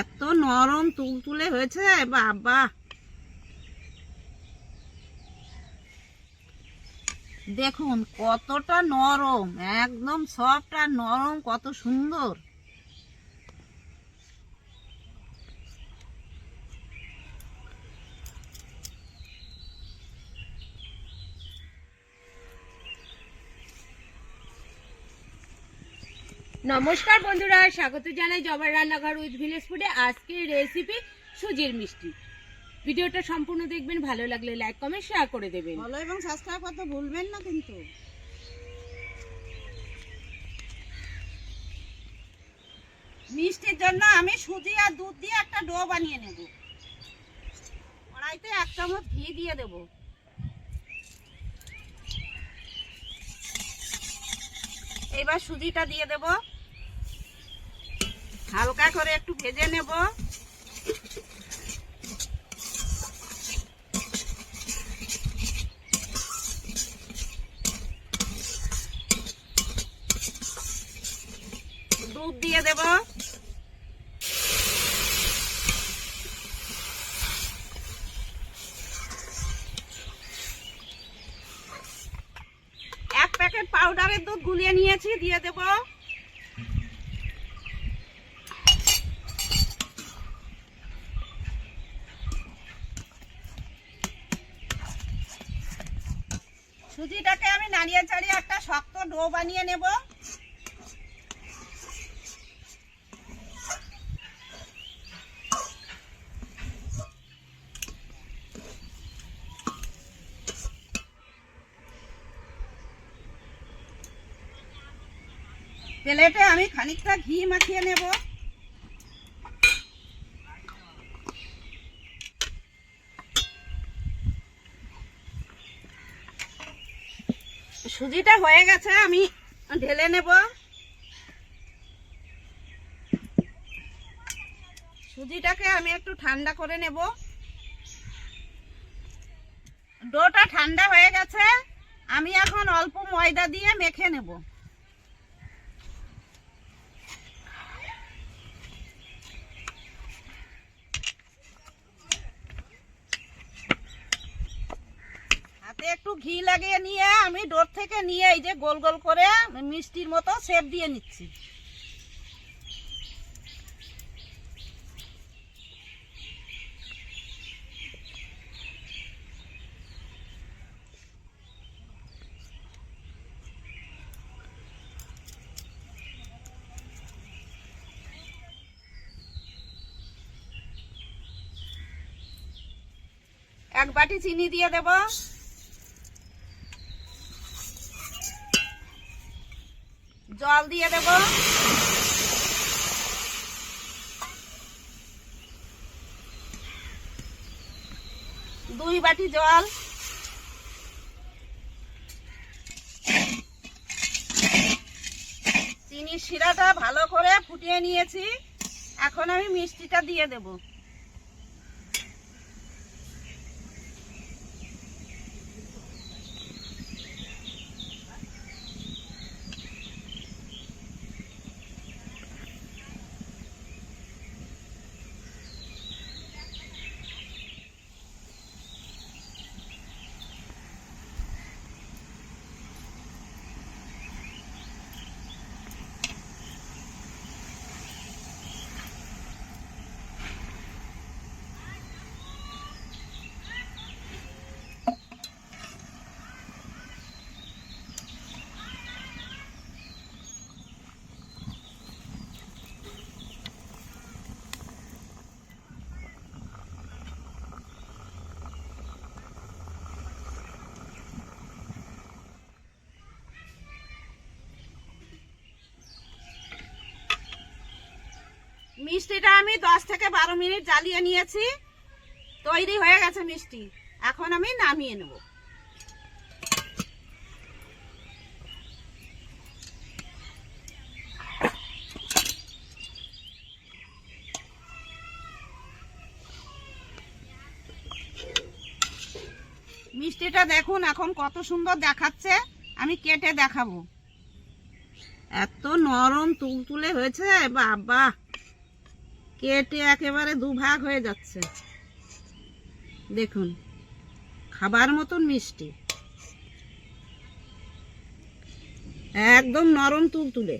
এত নরম তুলতুলে হয়েছে বাবা। দেখুন কতটা নরম একদম সফট আর নরম কত সুন্দর। নমস্কার বন্ধুরা, স্বাগত জানাই জবার রান্নাঘর উইথ ভিলেজ ফুডে আজকের রেসিপি সুজির মিষ্টি। ভিডিওটা সম্পূর্ণ দেখবেন, ভালো লাগলে লাইক কমেন্ট শেয়ার করে দেবেন। ভালো এবং সাবস্ক্রাইব করতে ভুলবেন না কিন্তু। মিষ্টির জন্য আমি সুজি আর দুধ দিয়ে একটা ডো বানিয়ে নেব। কড়াইতে এক চামচ ঘি দিয়ে দেব। এবার সুজিটা দিয়ে দেব। হালকা করে একটু ভেজে নেব। দুধ দিয়ে দেব। এক প্যাকেট পাউডারের দুধ গুলিয়ে নিয়েছি, দিয়ে দেব। সুজিটাকে আমি নাড়িয়ে চাড়িয়ে একটা শক্ত ডো বানিয়ে নেব। প্লেটে আমি খানিকটা ঘি মাখিয়ে নেব। সুজিটা হয়ে গেছে, আমি ঢেলে নেব। সুজিটাকে আমি একটু ঠান্ডা করে নেব। ডোটা ঠান্ডা হয়ে গেছে, আমি এখন অল্প ময়দা দিয়ে মেখে নেব হাতে একটু ঘি লাগিয়ে নিয়ে আমি ডোর থেকে নিয়ে এই যে গোল গোল করে মিষ্টির মতো সেপ দিয়ে নিচ্ছি। এক বাটি চিনি দিয়ে দেব। জল দিয়ে দেব। দুই বাটি জল। চিনির শিরাটা ভালো করে ফুটিয়ে নিয়েছি। এখন আমি মিষ্টিটা দিয়ে দেবো। মিষ্টিটা আমি দশ থেকে বারো মিনিট জ্বালিয়ে নিয়েছি। তৈরি হয়ে গেছে মিষ্টি। এখন আমি নামিয়ে নেব। মিষ্টিটা দেখুন এখন কত সুন্দর দেখাচ্ছে। আমি কেটে দেখাবো। এত নরম তুলতুলে হয়েছে, বাবা। কেটে একেবারে দুভাগ হয়ে যাচ্ছে। দেখুন খাবার মতন মিষ্টি। একদম নরম তুলতুলে।